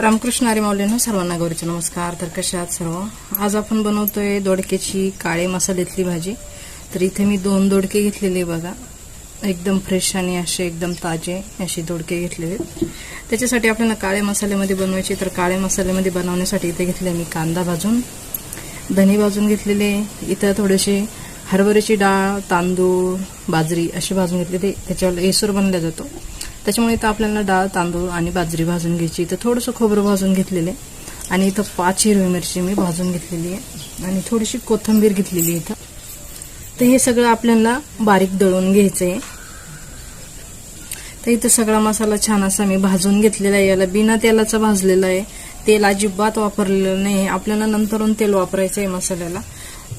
रामकृष्ण हरी माऊलींनो सर्वांना गौरीचे नमस्कार. तर कशा आहात सर्व? आज आपण बनवतोय दोडक्याची काळे मसाल्यातली भाजी. तर इथे मी दोन दोडके घेतलेले बघा. एकदम फ्रेश आणि असे एकदम ताजे असे दोडके घेतलेले. त्याच्यासाठी आपल्याला काळे मसाल्यामध्ये बनवायचे. तर काळे मसाल्यामध्ये बनवण्यासाठी इथे घेतले मी कांदा भाजून. धने भाजून घेतलेले. इथं थोडेसे हरभऱ्याची डाळ तांदूळ बाजरी असे भाजून घेतलेले. त्याच्यावर एसूर बनला जातो. त्याच्यामुळे इथं आपल्याला डाळ तांदूळ आणि बाजरी भाजून घ्यायची. इथं थोडंसं खोबरं भाजून घेतलेलं आहे. आणि इथं पाच हिरवी मिरची मी भाजून घेतलेली आहे. आणि थोडीशी कोथिंबीर घेतलेली आहे इथं. तर हे सगळं आपल्याला बारीक दळून घ्यायचं आहे तर इथं सगळा मसाला छान असा मी भाजून घेतलेला आहे. याला बिना तेलाचा भाजलेला आहे. तेल अजिबात वापरलेलं नाही आपल्याला नंतरून तेल वापरायचं आहे मसाल्याला.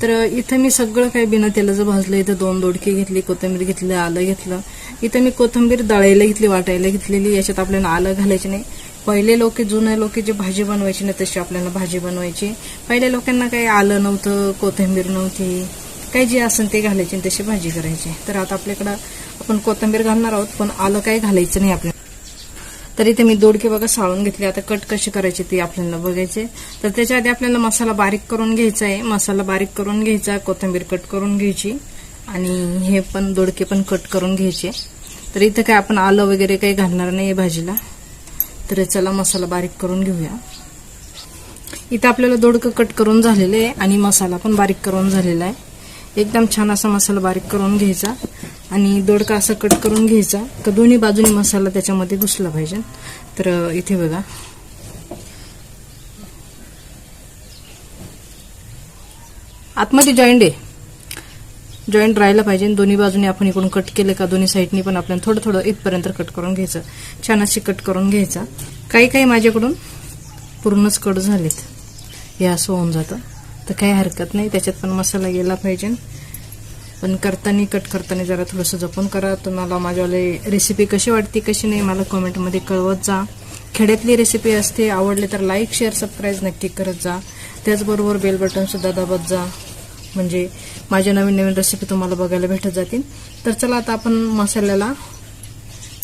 तर इथं मी सगळं काही बिना तेलाचं भाजलं. इथं दोन दोडकी घेतली कोथिंबीर घेतली आलं घेतलं. इथं मी कोथिंबीर दळायला घेतली वाटायला घेतलेली. याच्यात आपल्याला आलं घालायचे नाही. पहिले लोक जुने लोक जे भाजी बनवायची ना तशी आपल्याला भाजी बनवायची. पहिल्या लोकांना काही आलं नव्हतं कोथिंबीर नव्हती. काही जे असेल ते घालायचे तशी भाजी करायची. तर आता आपल्याकडं आपण कोथिंबीर घालणार आहोत पण आलं काही घालायचं नाही आपल्याला. तर इथे मी दोडके बघा साळून घेतले. आता कट कशी करायची ते आपल्याला बघायचे. तर त्याच्या आधी आपल्याला मसाला बारीक करून घ्यायचा आहे मसाला बारीक करून घ्यायचा कोथिंबीर कट करून घ्यायची आणि हे पण दोडके पण कट करून घ्यायचे. तर इथं काय आपण आलं वगैरे काही घालणार नाही भाजीला. तर चला मसाला बारीक करून घेऊया. इथं आपल्याला दोडकं कट करून झालेलं आहे आणि मसाला पण बारीक करून झालेला आहे. एकदम छान असा मसाला बारीक करून घ्यायचा आणि दोडका असा कट करून घ्यायचा. तर दोन्ही बाजूनी मसाला त्याच्यामध्ये घुसला पाहिजे. तर इथे बघा. आतमध्ये जॉईंट आहे. जॉईंट राहायला पाहिजे दोन्ही बाजूने आपण इकडून कट केले का दोन्ही साईडनी पण आपल्याला थोडं थोडं इथपर्यंत कट करून घ्यायचं. छान अशी कट करून घ्यायचा. काही काही माझ्याकडून पूर्णच कट झालेत. हे असं होऊन जातं. तर काही हरकत नाही त्याच्यात पण मसाला गेला पाहिजे. पण करताना कट करताना जरा थोडंसं जपून करा. तुम्हाला माझ्यावाले रेसिपी कशी वाटते कशी नाही मला कमेंटमध्ये कळवत जा. खेड्यातली रेसिपी असते आवडले तर लाईक शेअर सबस्क्राईब नक्की करत जा. त्याचबरोबर बेल बटनसुद्धा दाबत जा. म्हणजे माझ्या नवीन नवीन रेसिपी तुम्हाला बघायला भेटत जातील. तर चला आता आपण मसाल्याला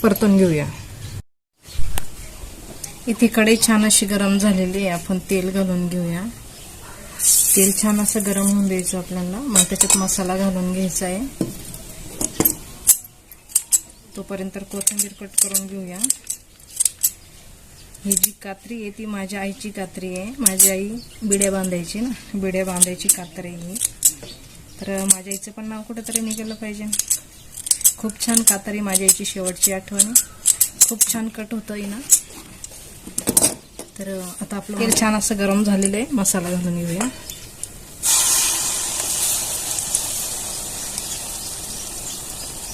परतून घेऊया. इथे कढई छान अशी गरम झालेली आहे. आपण तेल घालून घेऊया. तेल छान असं गरम होऊन द्यायचं आपल्याला. मग त्याच्यात मसाला घालून घ्यायचा आहे. तोपर्यंत कोथिंबीर कट करून घेऊया. ही जी कात्री आहे ती माझ्या आईची कात्री आहे. माझी आई बिड्या बांधायची ना. बिड्या बांधायची कात्री आहे ही. तर माझ्या आईचं पण नाव कुठंतरी निघालं पाहिजे. खूप छान कात्री माझ्या आईची शेवटची आठवण खूप छान कट होतं ना. तर आता आपलं तेल छान असं गरम झालेलं आहे. मसाला घालून घेऊया.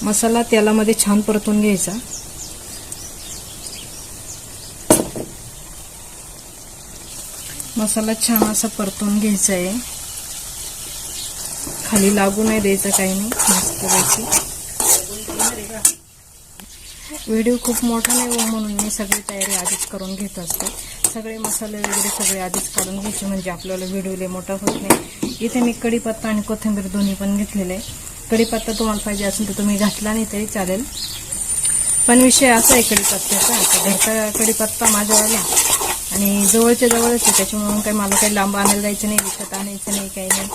मसाला तेलामध्ये छान परतून घ्यायचा. मसाला छान असा परतून घ्यायचा आहे. खाली लागू नाही द्यायचं काही नाही मस्त व्हिडिओ खूप मोठा नाही हो म्हणून मी सगळी तयारी आधीच करून घेत असते. सगळे मसाले वगैरे सगळे आधीच काढून घ्यायचे म्हणजे आपल्याला व्हिडिओ मोठा होत नाही. इथे मी कढीपत्ता आणि कोथिंबीर दोन्ही पण घेतलेले आहे. कढीपत्ता तुम्हाला पाहिजे असेल तर तुम्ही घातला नाही तरी चालेल. पण विषय असा आहे कढीपत्त्याचा घरचा कढीपत्ता माझ्यावाला आणि जवळच्या जवळच आहे त्याच्यामुळे काही मला काही लांब आणायला जायचं नाही विकत आणायचं नाही काही नाही.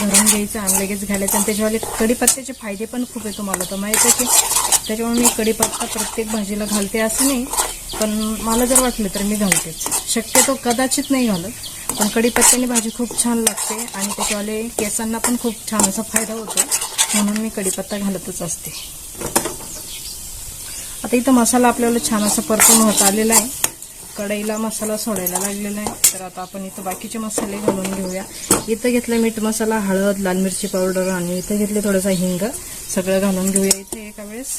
घरून घ्यायचं आणि लगेच घालायचं. आणि त्याच्यावाले कढीपत्त्याचे फायदे पण खूप आहे तुम्हाला तर माहीत आहे की त्याच्यामुळे मी कढीपत्ता प्रत्येक भाजीला घालते असं नाही पण मला जर वाटलं तर मी घालतेच. शक्यतो कदाचित नाही घालत पण कढीपत्त्याने भाजी खूप छान लागते आणि त्याच्यावाले केसांना पण खूप छान असा फायदा होतो. म्हणून मी कढीपत्ता घालतच असते. आता इथं मसाला आपल्याला छान असं परतून होत आलेला आहे. कढईला मसाला सोडायला लागलेला आहे. तर आता आपण इथं बाकीचे मसाले घालून घेऊया. इथं घेतलं मीठ मसाला हळद लाल मिरची पावडर आणि इथं घेतले थोडासा हिंग. सगळं घालून घेऊया इथं एका वेळेस.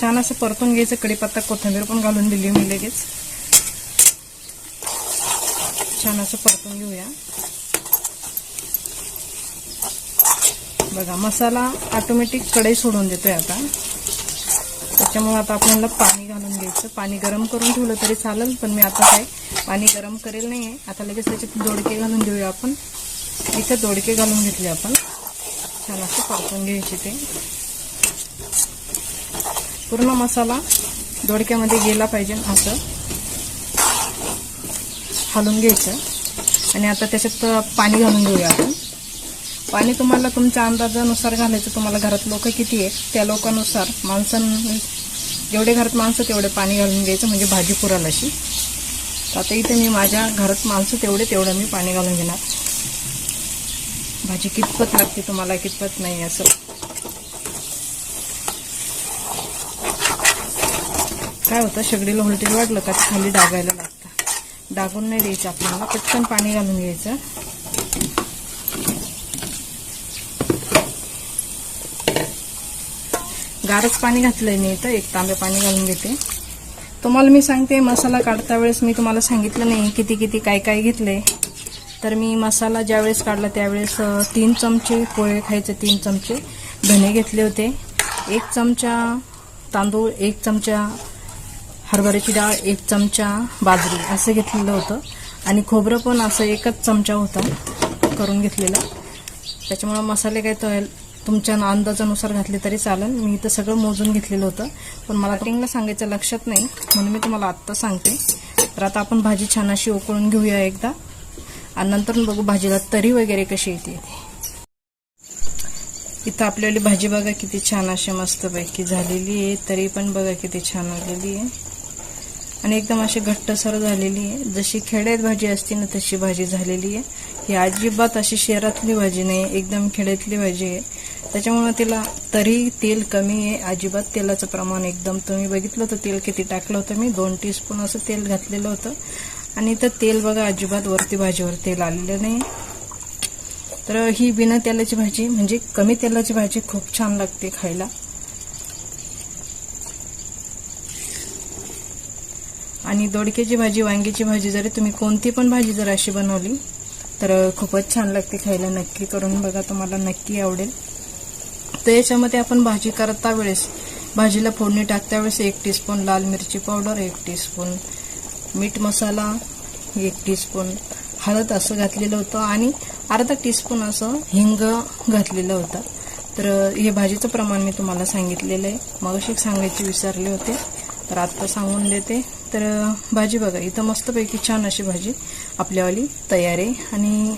छान असं परतून घ्यायचं. कढीपत्ता कोथिंबीर पण घालून दिली मी लगेच. छान असं परतून घेऊया. बघा मसाला ऑटोमॅटिक कढई सोडून देतोय आता. त्याच्यामुळे आता आपल्याला पाणी घालून घ्यायचं. पाणी गरम करून ठेवलं तरी चालेल पण मी आता काय पाणी गरम करेल नाही आहे आता लगेच त्याच्यात दोडके घालून देऊया आपण. इथं दोडके घालून घेतले आपण. छान असं परतून घ्यायचे ते. पूर्ण मसाला दोडक्यामध्ये गेला पाहिजे असं. हालून घ्यायचं. आणि आता त्याच्यात पाणी घालून घेऊया आपण. पाणी तुम्हाला तुमच्या अंदाजानुसार घालायचं तुम्हाला घरात लोक किती आहेत त्या लोकांनुसार माणसां जेवढे घरात माणसं तेवढे पाणी घालून घ्यायचं म्हणजे भाजी पुराल अशी तर आता इथे मी माझ्या घरात माणसं तेवढे तेवढं मी पाणी घालून घेणार. भाजी कितपत लागते तुम्हाला कितपत नाही असं. काय होतं शेगडीला होल्टेज वाढलं का खाली डागायला लागतं. डागून नाही द्यायचं आपल्याला पटकन पाणी घालून घ्यायचं. गारच पाणी घातलंय मी इथं. एक तांबे पाणी घालून घेते तुम्हाला मी सांगते मसाला काढता वेळेस मी तुम्हाला सांगितलं नाही किती किती काय काय घेतले तर मी मसाला ज्यावेळेस काढला त्यावेळेस तीन चमचे पोहे खायचे तीन चमचे धने घेतले होते. एक चमचा तांदूळ एक चमचा हरभऱ्याची डाळ एक चमचा बाजरी असं घेतलेलं होतं. आणि खोबरं पण असं एकच चमचा होता करून घेतलेला. त्याच्यामुळं मसाले काय तर तुमच्या अंदाजानुसार घातले तरी चालेल. मी इथं सगळं मोजून घेतलेलं होतं. पण मला कटिंगला सांगायचं लक्षात नाही. म्हणून मी तुम्हाला आत्ता सांगते. तर आता आपण भाजी छान अशी उकळून घेऊया एकदा. आणि नंतर बघू भाजीला तरी वगैरे कशी येते. इथं आपल्याला भाजी बघा किती छान अशी मस्तपैकी झालेली आहे. तरी पण बघा किती छान आलेली आहे. आणि एकदम अशी घट्टसर झालेली आहे. जशी खेड्यात भाजी असते ना तशी भाजी झालेली आहे. ही अजिबात अशी शहरातली भाजी नाही एकदम खेड्यातली भाजी आहे. त्याच्यामुळं तिला तरी तेल कमी आहे. अजिबात तेलाचं प्रमाण एकदम तुम्ही बघितलं होतं तेल किती टाकलं होतं मी? दोन टीस्पून असं तेल घातलेलं होतं. आणि तर तेल बघा अजिबात वरती भाजीवर तेल आलेलं नाही. तर ही बिना तेलाची भाजी म्हणजे कमी तेलाची भाजी खूप छान लागते खायला. आणि दोडक्याची भाजी वांग्याची भाजी जरी तुम्ही कोणती पण भाजी जर अशी बनवली तर खूपच छान लागते खायला. नक्की करून बघा तुम्हाला नक्की आवडेल. तर याच्यामध्ये आपण भाजी करता वेळेस भाजीला फोडणी टाकता वेळेस एक टीस्पून लाल मिरची पावडर एक टीस्पून मीठ मसाला एक टीस्पून हळद असं घातलेलं होतं आणि अर्धा टीस्पून असं हिंग घातलेलं होतं. तर हे भाजीचं प्रमाण मी तुम्हाला सांगितलेलं आहे. मग सांगायचे विसरले होते. तर आत्ता सांगून देते. तर भाजी बघा इथं मस्तपैकी छान अशी भाजी आपल्यावाली तयार आहे. आणि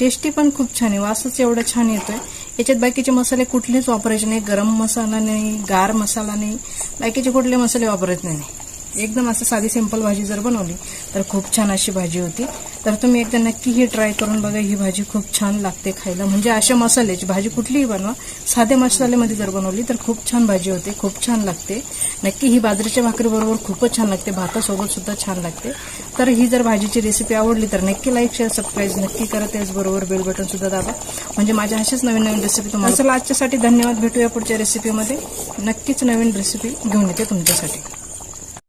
टेस्टी पण खूप छान आहे. वासच एवढा छान येतोय. याच्यात बाकीचे मसाले कुठलेच वापरायचे नाही. गरम मसाला नाही गार मसाला नाही. बाकीचे कुठले मसाले वापरायचे नाही. एकदम असं साधी सिंपल भाजी जर बनवली तर खूप छान अशी भाजी होती. तर तुम्ही एकदा नक्की ही ट्राय करून बघा ही भाजी खूप छान लागते खायला. म्हणजे अशा मसाल्याची भाजी कुठलीही बनवा. साध्या मसाल्यामध्ये जर बनवली तर खूप छान भाजी होते खूप छान लागते. नक्की ही बाजरीच्या भाकरीबरोबर खूपच छान लागते भातासोबत सुद्धा छान लागते. तर ही जर भाजीची रेसिपी आवडली तर नक्की लाईक शेअर सबस्क्राईब नक्की करा. त्याचबरोबर बेल बटन सुद्धा दाबा. म्हणजे माझ्या अशाच नवीन नवीन रेसिपी तुम्हाला चला आजच्यासाठी धन्यवाद. भेटूया पुढच्या रेसिपीमध्ये नक्कीच नवीन रेसिपी घेऊन येते तुमच्यासाठी.